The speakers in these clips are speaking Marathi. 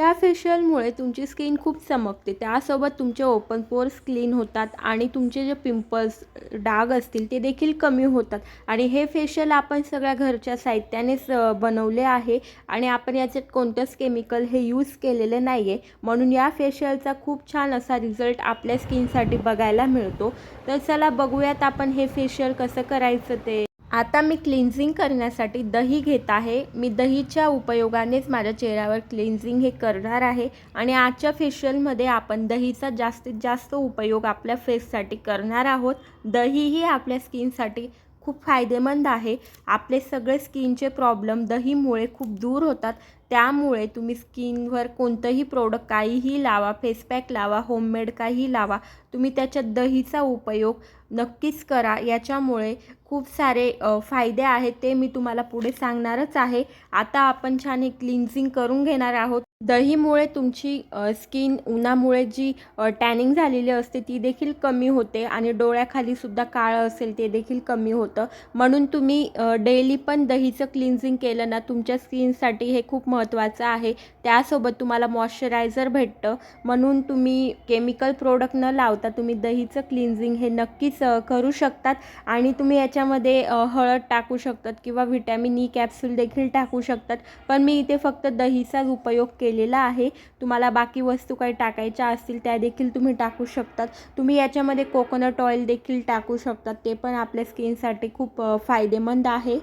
त्या फेशियलमुळे तुमची स्किन खूप चमकते. त्यासोबत तुमचे ओपन पोर्स क्लीन होतात आणि तुमचे जे पिंपल्स डाग असतील ते देखील कमी होतात. आणि हे फेशियल आपण सगळ्या घरच्या साहित्यानेच बनवले आहे आणि आपण याच्यात कोणतंच केमिकल हे यूज केलेलं नाही आहे म्हणून या फेशियलचा खूप छान असा रिझल्ट आपल्या स्किनसाठी बघायला मिळतो. तर चला बघूयात आपण हे फेशियल कसं करायचं ते. आता मी क्लिन्झिंग करण्यासाठी दही घेत आहे. मी दहीच्या उपयोगानेच माझ्या चेहऱ्यावर क्लिन्झिंग हे करणार आहे आणि आजच्या फेशियलमध्ये आपण दहीचा जास्तीत जास्त उपयोग आपल्या फेससाठी करणार आहोत. दही ही आपल्या स्किनसाठी खूप फायदेमंद आहे. आपले सगळे स्किनचे प्रॉब्लेम दहीमुळे खूप दूर होतात. त्यामुळे तुम्ही स्किनवर कोणतंही प्रोडक्ट काहीही लावा फेसपॅक लावा होममेड काही लावा तुम्ही त्याच्यात दहीचा उपयोग नक्कीच करा. याच्यामुळे खूप सारे फायदे आहेत ते मी तुम्हाला पुढे सांगणारच आहे. आता आपण छान एक क्लिन्झिंग करून घेणार आहोत. दहीमुळे तुमची स्किन उन्हामुळे जी टॅनिंग झालेली असते ती देखील कमी होते आणि डोळ्याखाली सुद्धा काळं असेल ते देखील कमी होतं. म्हणून तुम्ही डेली पण दहीचं क्लिन्झिंग केलं ना तुमच्या स्किनसाठी हे खूप महत्त्वाचं आहे. त्यासोबत तुम्हाला मॉइश्चरायझर भेटतं. म्हणून तुम्ही केमिकल प्रोडक्ट न लावता तुम्ही दहीचं क्लिन्झिंग हे नक्कीच करू शकतात. आणि तुम्ही याच्यामध्ये हळद टाकू शकतात किंवा व्हिटॅमिन ई कॅप्सूल देखील टाकू शकतात. पण मी इथे फक्त दहीचाच उपयोग केलेला आहे. तुम्हाला बाकी वस्तू काही टाकायच्या असतील त्या देखील तुम्ही टाकू शकतात. तुम्ही याच्यामध्ये कोकोनट ऑइल देखील टाकू शकतात. ते पण आपल्या स्किनसाठी खूप फायदेमंद आहे.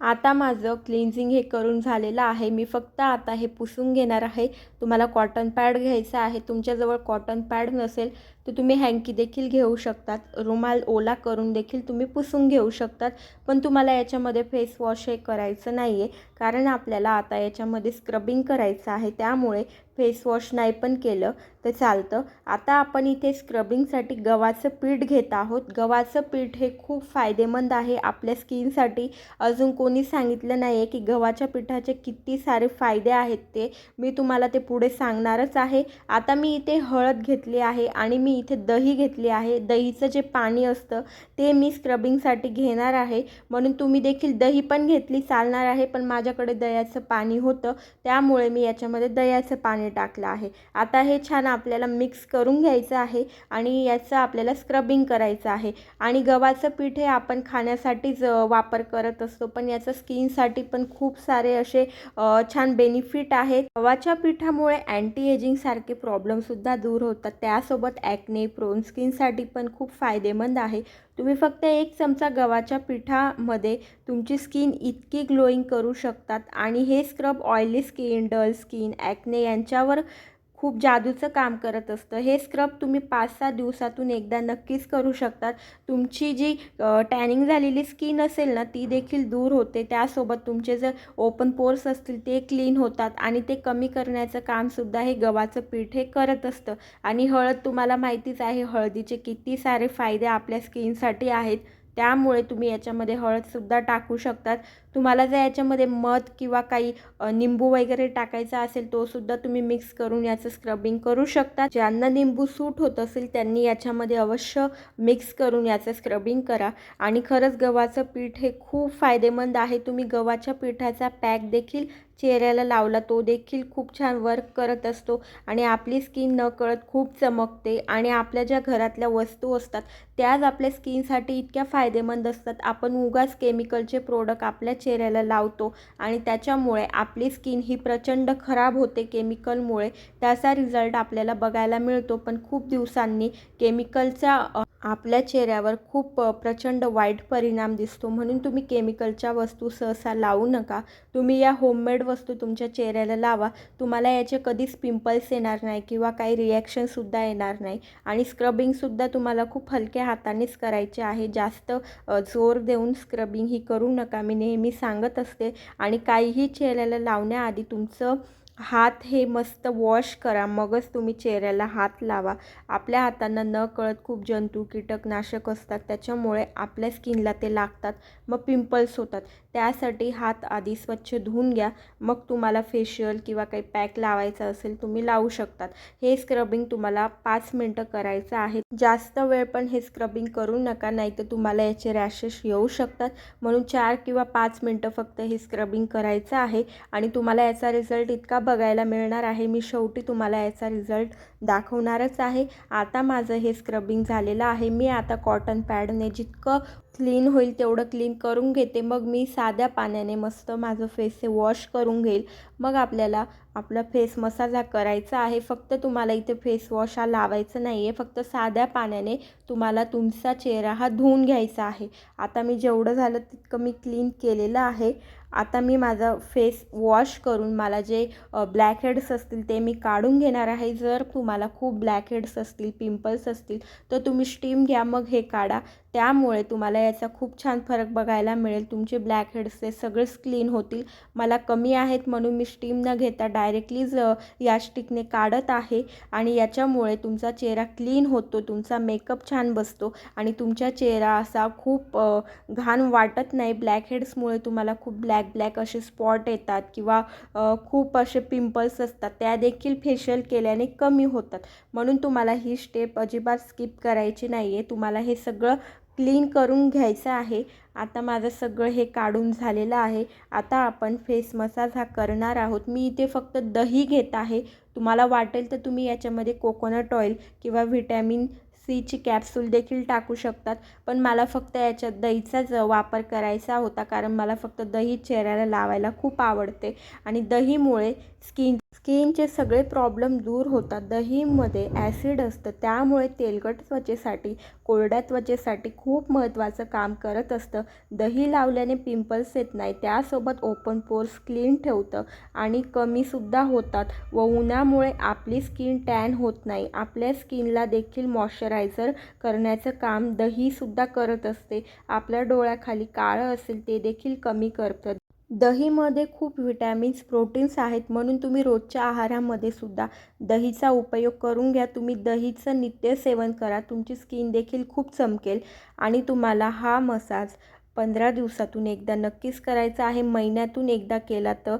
आता माझं क्लिन्झिंग हे करून झालेलं आहे. मी फक्त आता हे पुसून घेणार आहे. तुम्हाला कॉटन पॅड घ्यायचा आहे. तुमच्याजवळ कॉटन पॅड नसेल तर तुम्ही हँकी देखील घेऊ शकतात. रुमाल ओला करून देखील तुम्ही पुसून घेऊ शकतात. पण तुम्हाला याच्यामध्ये फेस वॉश हे करायचं नाही आहे कारण आपल्याला आता याच्यामध्ये स्क्रबिंग करायचं आहे. त्यामुळे फेस वॉश नाही पण केलं तर चालतं. आता आपण इथे स्क्रबिंगसाठी गव्हाचं पीठ घेत आहोत. गव्हाचं पीठ हे खूप फायदेमंद आहे आपल्या स्किनसाठी. अजून कोणी सांगितलं नाही आहे की गव्हाच्या पिठाचे किती सारे फायदे आहेत ते. मी तुम्हाला ते पुढे सांगणारच आहे. आता मी इथे हळद घेतली आहे आणि मी इथे दही घेतली आहे. दहीचं जे पाणी असतं ते मी स्क्रबिंगसाठी घेणार आहे. म्हणून तुम्ही देखील दही पण घेतली चालणार आहे. पण माझ्याकडे दह्याचं पाणी होतं. त्यामुळे मी याच्यामध्ये दह्याचं पाणी टाकलं आहे. आता हे छान आपल्याला मिक्स करून घ्यायचं आहे आणि याचं आपल्याला स्क्रबिंग करायचं आहे. आणि गव्हाचं पीठ हे आपण खाण्यासाठीच वापर करत असतो. पण याचं स्किनसाठी पण खूप सारे असे छान बेनिफिट आहेत. गव्हाच्या पिठामुळे अँटी एजिंगसारखे प्रॉब्लेमसुद्धा दूर होतात. त्यासोबत ॲक्ने प्रोन स्किनसाठी पण खूप फायदेमंद आहे. तुम्ही फक्त एक चमचा गव्हाच्या पिठामध्ये तुमची स्किन इतकी ग्लोईंग करू शकतात. आणि हे scrub oily skin dull skin acne यांच्यावर खूप जादूचं काम करत असतं. हे स्क्रब तुम्ही पाच सहा दिवसातून एकदा नक्कीच करू शकतात. तुमची जी टॅनिंग झालेली स्किन असेल ना ती देखील दूर होते. त्यासोबत तुमचे जर ओपन पोर्स असतील ते क्लीन होतात आणि ते कमी करण्याचं कामसुद्धा हे गव्हाचं पीठ हे करत असतं. आणि हळद तुम्हाला माहितीच आहे हळदीचे किती सारे फायदे आपल्या स्किनसाठी आहेत. त्यामुळे तुम्ही याच्यामध्ये हळदसुद्धा टाकू शकतात. तुम्हाला जर याच्यामध्ये मध किंवा काही निंबू वगैरे टाकायचा असेल तो सुद्धा तुम्ही मिक्स करून याचं स्क्रबिंग करू शकता. ज्यांना निंबू सूट होत असेल त्यांनी याच्यामध्ये अवश्य मिक्स करून याचं स्क्रबिंग करा. आणि खरंच गव्हाचं पीठ हे खूप फायदेमंद आहे. तुम्ही गव्हाच्या पिठाचा पॅक देखील चेहऱ्याला लावला तो देखील खूप छान वर्क करत असतो. आणि आपली स्किन न कळत खूप चमकते आणि आपल्या ज्या घरातल्या वस्तू असतात त्याच आपल्या स्किनसाठी इतक्या फायदेमंद असतात. आपण उगाच केमिकलचे प्रोडक्ट आपल्या चेहऱ्याला लावतो आणि त्याच्यामुळे आपली स्किन ही प्रचंड खराब होते केमिकलमुळे त्याचा रिझल्ट आपल्याला बघायला मिळतो. पण खूप दिवसांनी केमिकलचा आपल्या चेहऱ्यावर खूप प्रचंड वाईट परिणाम दिसतो. म्हणून तुम्ही केमिकलच्या वस्तू सहसा लावू नका. तुम्ही या होममेड वस्तू तुमच्या चेहऱ्याला लावा. तुम्हाला याचे कधीच पिंपल्स येणार नाही किंवा काही रिॲक्शनसुद्धा येणार नाही. आणि स्क्रबिंगसुद्धा तुम्हाला खूप हलक्या हातानेच करायचे आहे. जास्त जोर देऊन स्क्रबिंग ही करू नका. मी नेहमी सांगत असते. आणि काहीही चेहऱ्याला लावण्याआधी तुमचं हात हे मस्त वॉश करा मगच तुम्ही चेहऱ्याला हात लावा. आपल्या हातांना न कळत खूप जंतू कीटकनाशक असतात त्याच्यामुळे आपल्या स्किनला ते लागतात मग पिंपल्स होतात. त्यासाठी हात आधी स्वच्छ धुवून घ्या. मग तुम्हाला फेशियल किंवा काही पॅक लावायचा असेल तुम्ही लावू शकतात. हे स्क्रबिंग तुम्हाला पाच मिनटं करायचं आहे. जास्त वेळ पण हे स्क्रबिंग करू नका नाही तर तुम्हाला याचे रॅशेस येऊ शकतात. म्हणून चार किंवा पाच मिनटं फक्त हे स्क्रबिंग करायचं आहे. आणि तुम्हाला याचा रिझल्ट इतका बघायला मिळणार आहे. मी शेवटी तुम्हाला याचा रिझल्ट दाखवणारच आहे. आता माझं हे स्क्रबिंग झालेलं आहे. मी आता कॉटन पॅडने जितकं क्लीन होईल तेवढं क्लीन करून घेते. मग मी साध्या पाण्याने मस्त माझं फेस हे वॉश करून घेईल. मग आपल्याला आपला फेस मसाज हा करायचा आहे. फक्त तुम्हाला इथे फेस वॉश हा लावायचं नाही आहे फक्त साध्या पाण्याने तुम्हाला तुमचा चेहरा हा धुवून घ्यायचा आहे. आता मी जेवढं झालं तितकं मी क्लीन केलेलं आहे. आता मी माझा फेस वॉश करून मला जे ब्लॅक हेड्स असतील ते मी काढून घेणार आहे. जर तुम्हाला खूप ब्लॅक हेड्स असतील पिंपल्स असतील तर तुम्ही स्टीम घ्या मग हे काढा. त्यामुळे तुम्हाला याचा खूप छान फरक बघायला मिळेल. तुमचे ब्लॅक हेड्स ते सगळेच क्लीन होतील. मला कमी आहेत म्हणून मी स्टीम न घेता डायरेक्टलीच या स्टिकने काढत आहे. आणि याच्यामुळे तुमचा चेहरा क्लीन होतो तुमचा मेकअप छान बसतो. आणि तुमचा चेहरा असा खूप घाण वाटत नाही. ब्लॅक हेड्समुळे तुम्हाला खूप ब्लॅक ब्लॅक असे स्पॉट येतात किंवा खूप असे पिंपल्स असतात त्या देखील फेशियल केल्याने कमी होतात. म्हणून तुम्हाला ही स्टेप अजिबात स्किप करायची नाही आहे तुम्हाला हे सगळं क्लीन करून घ्यायचं आहे. आता माझं सगळं हे काढून झालेलं आहे. आता आपण फेस मसाज हा करणार आहोत. मी इथे फक्त दही घेत आहे. तुम्हाला वाटेल तर तुम्ही याच्यामध्ये कोकोनट ऑइल किंवा व्हिटॅमिन सीची कॅप्सूल देखील टाकू शकतात. पण मला फक्त याच्यात दहीचाच वापर करायचा होता. कारण मला फक्त दही चेहऱ्याला लावायला खूप आवडते. आणि दहीमुळे स्किन स्किनचे सगळे प्रॉब्लेम दूर होतात. दहीमध्ये ॲसिड असतं. त्यामुळे तेलकट त्वचेसाठी कोरड्या त्वचेसाठी खूप महत्त्वाचं काम करत असतं. दही लावल्याने पिंपल्स येत नाही. त्यासोबत ओपन पोर्स क्लीन ठेवतं आणि कमीसुद्धा होतात व उन्हामुळे आपली स्किन टॅन होत नाही. आपल्या स्किनला देखील मॉइश्चरायझर करण्याचं काम दहीसुद्धा करत असते. आपल्या डोळ्याखाली काळं असेल ते देखील कमी करतं. दहीमध्ये खूप विटॅमिन्स प्रोटीन्स आहेत म्हणून तुम्ही रोजच्या आहारामध्ये सुद्धा दहीचा उपयोग करून घ्या. तुम्ही दहीचं नित्य सेवन करा. तुमची स्किन देखील खूप चमकेल आणि तुम्हाला हा मसाज पंधरा दिवसातून एकदा नक्कीच करायचा आहे. महिन्यातून एकदा केला तर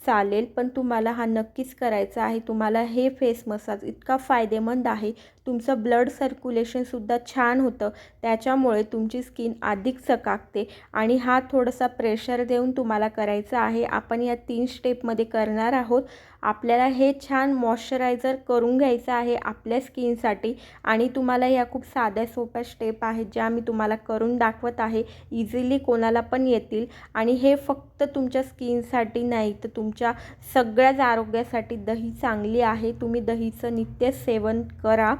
चालेल पण तुम्हाला हा नक्कीच करायचा आहे. तुम्हाला हे फेस मसाज इतका फायदेमंद आहे. तुमचं ब्लड सर्क्युलेशनसुद्धा छान होतं. त्याच्यामुळे तुमची स्किन अधिक चकाकते आणि हा थोडासा प्रेशर देऊन तुम्हाला करायचा आहे. आपण या तीन स्टेपमध्ये करणार आहोत. आपल्याला हे छान मॉइश्चरायझर करून घ्यायचं आहे आपल्या स्किनसाठी आणि तुम्हाला या खूप साध्या सोप्या स्टेप आहेत ज्या मी तुम्हाला करून दाखवत आहे. इझिली कोणाला पण येतील. आणि हे फक्त तुमच्या स्किनसाठी नाही तर तुमच्या सगळ्याच आरोग्यासाठी दही चांगली आहे. तुम्ही दहीचं नित्य सेवन करा.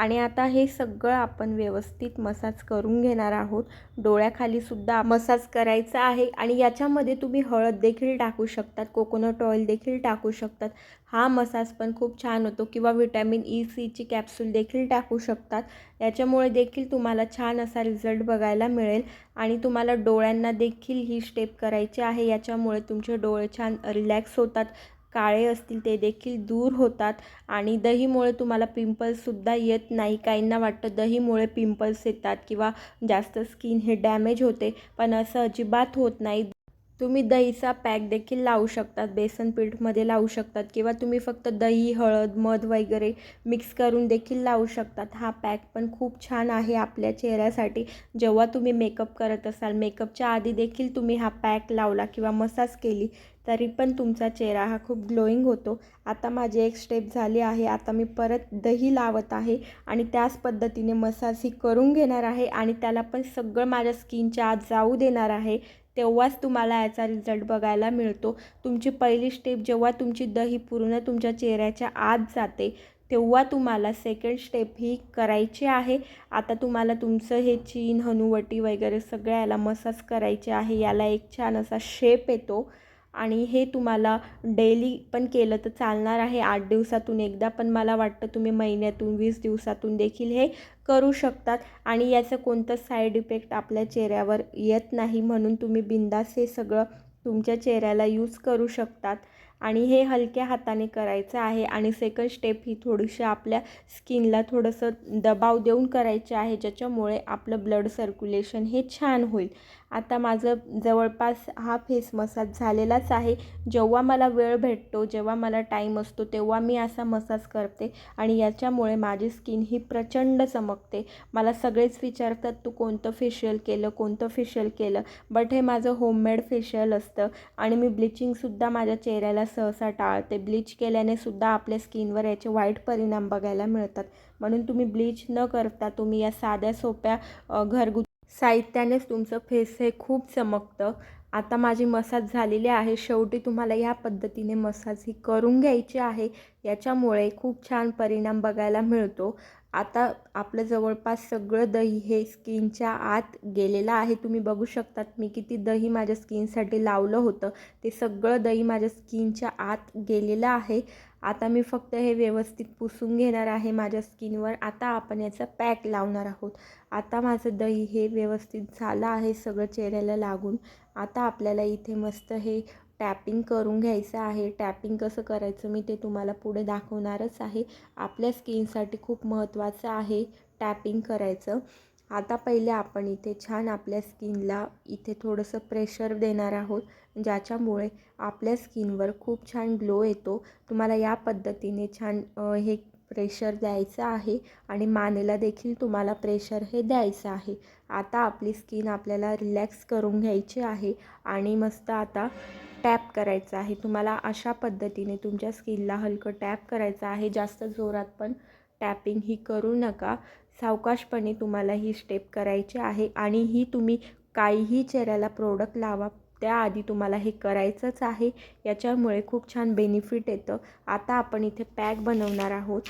आणि आता हे सगळं आपण व्यवस्थित मसाज करून घेणार आहोत. डोळ्याखालीसुद्धा मसाज करायचा आहे आणि याच्यामध्ये तुम्ही हळद देखील टाकू शकतात कोकोनट ऑइल देखील टाकू शकतात. हा मसाज पण खूप छान होतो किंवा व्हिटॅमिन ई सीची कॅप्सूल देखील टाकू शकतात. याच्यामुळे देखील तुम्हाला छान असा रिझल्ट बघायला मिळेल आणि तुम्हाला डोळ्यांना देखील ही स्टेप करायची आहे. याच्यामुळे तुमचे डोळे छान रिलॅक्स होतात काळे असतील ते देखील दूर होतात. आणि दहीमुळे तुम्हाला पिंपल्ससुद्धा येत नाही. काहींना वाटतं दहीमुळे पिंपल्स येतात किंवा जास्त स्किन हे डॅमेज होते पण असं अजिबात होत नाही. तुम्ही दहीचा पॅक देखील लावू शकतात बेसन पीठमध्ये लावू शकतात किंवा तुम्ही फक्त दही हळद मध वगैरे मिक्स करून देखील लावू शकतात. हा पॅक पण खूप छान आहे आपल्या चेहऱ्यासाठी. जेव्हा तुम्ही मेकअप करत असाल मेकअपच्या आधी देखील तुम्ही हा पॅक लावला किंवा मसाज केली तरी पण तुमचा चेहरा हा खूप ग्लोईंग होतो. आता माझी एक स्टेप झाली आहे. आता मी परत दही लावत आहे आणि त्याच पद्धतीने मसाज ही करून घेणार आहे आणि त्याला पण सगळं माझ्या स्किनच्या आत जाऊ देणार आहे. तेव्हाच तुम्हाला याचा रिझल्ट बघायला मिळतो. तुमची पहिली स्टेप जेव्हा तुमची दही पूर्ण तुमच्या चेहऱ्याच्या आत जाते तेव्हा तुम्हाला सेकंड स्टेप ही करायची आहे. आता तुम्हाला तुमचं हे चीन हनुवटी वगैरे सगळ्या याला मसाज करायचे आहे. याला एक छान असा शेप येतो. आणि हे तुम्हाला डेली पण केलं तर चालणार आहे. आठ दिवसातून एकदा पण मला वाटतं तुम्ही महिन्यातून वीस दिवसातून देखील हे करू शकतात. आणि याचं कोणतं साईड इफेक्ट आपल्या चेहऱ्यावर येत नाही म्हणून तुम्ही बिंदास हे सगळं तुमच्या चेहऱ्याला यूज करू शकतात. आणि हे हलक्या हाताने करायचं आहे आणि सेकंड स्टेप ही थोडीशी आपल्या स्किनला थोडंसं दबाव देऊन करायचे आहे ज्याच्यामुळे आपलं ब्लड सर्क्युलेशन हे छान होईल. आता माझं जवळपास हा फेस मसाज झालेलाच आहे. जेव्हा मला वेळ भेटतो जेव्हा मला टाईम असतो तेव्हा मी असा मसाज करते आणि याच्यामुळे माझी स्किन ही प्रचंड चमकते. मला सगळेच विचारतात तू कोणतं फेशियल केलं कोणतं फेशियल केलं? बट हे माझं होममेड फेशियल असतं आणि मी ब्लिचिंगसुद्धा माझ्या चेहऱ्याला सहसा टाळते. ब्लीच केल्यानेसुद्धा आपल्या स्किनवर याचे वाईट परिणाम बघायला मिळतात. म्हणून तुम्ही ब्लीच न करता तुम्ही या साध्या सोप्या घरगुती साहित्यानेच तुमचं फेस हे खूप चमकतं. आता माझी मसाज झालेली आहे. शेवटी तुम्हाला या पद्धतीने मसाज ही करून घ्यायची आहे. याच्यामुळे खूप छान परिणाम बघायला मिळतो. आता आपलं जवळपास सगळं दही हे स्किनच्या आत गेलेलं आहे. तुम्ही बघू शकतात मी किती दही माझ्या स्किनसाठी लावलं होतं. ते सगळं दही माझ्या स्किनच्या आत गेलेलं आहे. आता मी फक्त हे व्यवस्थित पुसून घेणार आहे माझ्या स्किनवर. आता आपण याचा पॅक लावणार आहोत. आता माझं दही हे व्यवस्थित झालं आहे सगळं चेहऱ्याला लागून. आता आपल्याला इथे मस्त हे टॅपिंग करून घ्यायचं आहे. टॅपिंग कसं करायचं मी ते तुम्हाला पुढे दाखवणारच आहे. आपल्या स्किनसाठी खूप महत्त्वाचं आहे टॅपिंग करायचं. आता पहिले आपण इथे छान आपल्या स्किनला इथे थोडंसं प्रेशर देणार आहोत ज्याच्यामुळे आपल्या स्किनवर खूप छान ग्लो येतो. तुम्हाला या पद्धतीने छान हे प्रेशर द्यायचं आहे आणि मानेला देखील तुम्हाला प्रेशर हे द्यायचं आहे. आता आपली स्किन आपल्याला रिलॅक्स करून घ्यायची आहे आणि मस्त आता टॅप करायचं आहे. तुम्हाला अशा पद्धतीने तुमच्या स्किनला हलकं टॅप करायचं आहे. जास्त जोरात पण टॅपिंग ही करू नका. सावकाशपणे तुम्हाला ही स्टेप करायची आहे आणि ही तुम्ही काहीही चेहऱ्याला प्रोडक्ट लावा त्याआधी तुम्हाला हे करायचंच आहे. याच्यामुळे खूप छान बेनिफिट येतं. आता आपण इथे पॅक बनवणार आहोत.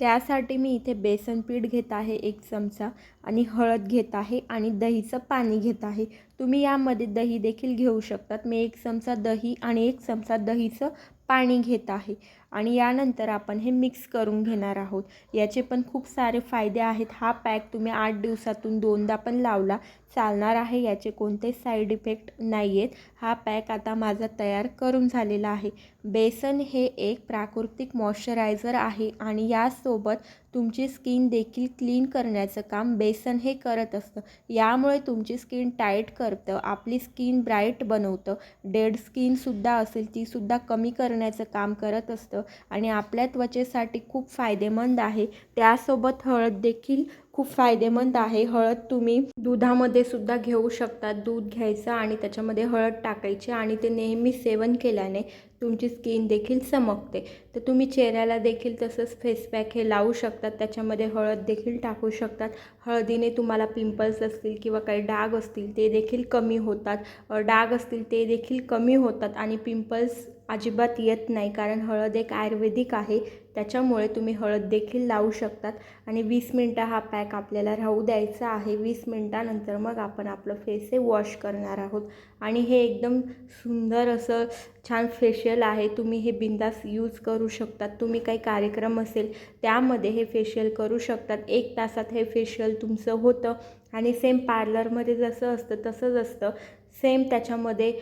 त्यासाठी मी इथे बेसन पीठ घेत आहे एक चमचा आणि हळद घेत आहे आणि दहीचं पाणी घेत आहे. तुम्ही यामध्ये दही देखील घेऊ शकतात. मी एक चमचा दही आणि एक चमचा दहीचं पाणी घेत आहे. आणि यानंतर आपण हे मिक्स करून घेणार आहोत. याचे पण खूप सारे फायदे आहेत. हा पॅक तुम्ही आठ दिवसातून दोनदा पण लावला चालणार आहे याचे कोणते साईड इफेक्ट नाही आहेत हा पॅक आता माझा तयार करून झालेला आहे. बेसन हे एक प्राकृतिक मॉइश्चरायझर आहे आणि यासोबत तुमची स्किन देखील क्लीन करण्याचं काम बेसन हे करत असतं. यामुळे तुमची स्किन टाईट करतं आपली स्किन ब्राईट बनवतं. डेड स्किनसुद्धा असेल तीसुद्धा कमी करण्याचं काम करत असतं आणि आपल्या त्वचेसाठी खूप फायदेमंद आहे. त्यासोबत हळद देखील खूप फायदेमंद आहे. हळद तुम्ही दुधामध्ये सुद्धा घेऊ शकता. दूध घ्यायचं आणि त्याच्यामध्ये हळद टाकायची आणि ते नेहमी सेवन केल्याने तुमची स्किन देखील चमकते. तर तुम्ही चेहऱ्याला देखील तसंच फेस पॅक हे लावू शकतात. त्याच्यामध्ये हळद देखील टाकू शकतात. हळदीने तुम्हाला पिंपल्स असतील किंवा काही डाग असतील ते देखील कमी होतात. डाग असतील ते देखील कमी होतात आणि पिंपल्स अजिबात येत नाही कारण हळद एक आयुर्वेदिक आहे. त्याच्यामुळे तुम्ही हळद देखील लावू शकतात. आणि वीस मिनटं हा पॅक आपल्याला राहू द्यायचा आहे. वीस मिनटानंतर मग आपण आपलं फेस हे वॉश करणार आहोत. आणि हे एकदम सुंदर असं छान फेशियल फेशियल आहे तुम्ही हे बिंदास यूज करू शकतात. तुम्ही काही कार्यक्रम असेल त्यामध्ये हे फेशियल करू शकतात. एक तासात हे फेशियल तुमचं होतं आणि सेम पार्लरमध्ये जसं असतं तसंच असतं. सेम त्याच्यामध्ये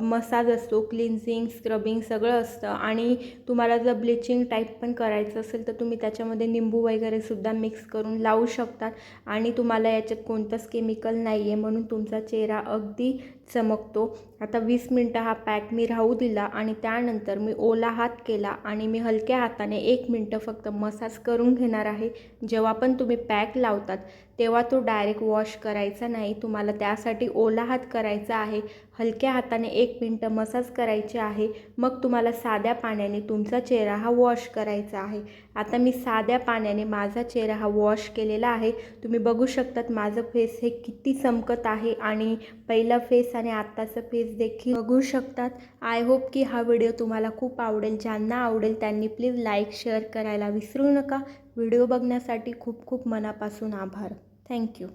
मसाज असतो क्लिन्झिंग स्क्रबिंग सगळं असतं आणि तुम्हाला जर ब्लिचिंग टाईप पण करायचं असेल तर तुम्ही त्याच्यामध्ये निंबू वगैरेसुद्धा मिक्स करून लावू शकतात आणि तुम्हाला याच्यात कोणतंच केमिकल नाही आहे म्हणून तुमचा चेहरा अगदी चमकतो. आता वीस मिनटं हा पॅक मी राहू दिला आणि त्यानंतर मी ओला हात केला आणि मी हलक्या हाताने एक मिनटं फक्त मसाज करून घेणार आहे. जेव्हा पण तुम्ही पॅक लावतात तेव्हा तो डायरेक्ट वॉश करायचा नाही. तुम्हाला त्यासाठी ओला हात करायचा आहे. हलक्या हाताने एक मिनटं मसाज करायचे आहे. मग तुम्हाला साध्या पाण्याने तुमचा चेहरा हा वॉश करायचा आहे. आता मी साध्या पाण्याने माझा चेहरा हा वॉश केलेला आहे. तुम्ही बघू शकतात माझं फेस हे किती चमकत आहे आणि पहिला फेस आणि आत्ताचं फेस देखील बघू शकतात. आय होप की हा व्हिडिओ तुम्हाला खूप आवडेल. ज्यांना आवडेल त्यांनी प्लीज लाईक शेअर करायला विसरू नका. व्हिडिओ बघण्यासाठी खूप खूप मनापासून आभार. थँक्यू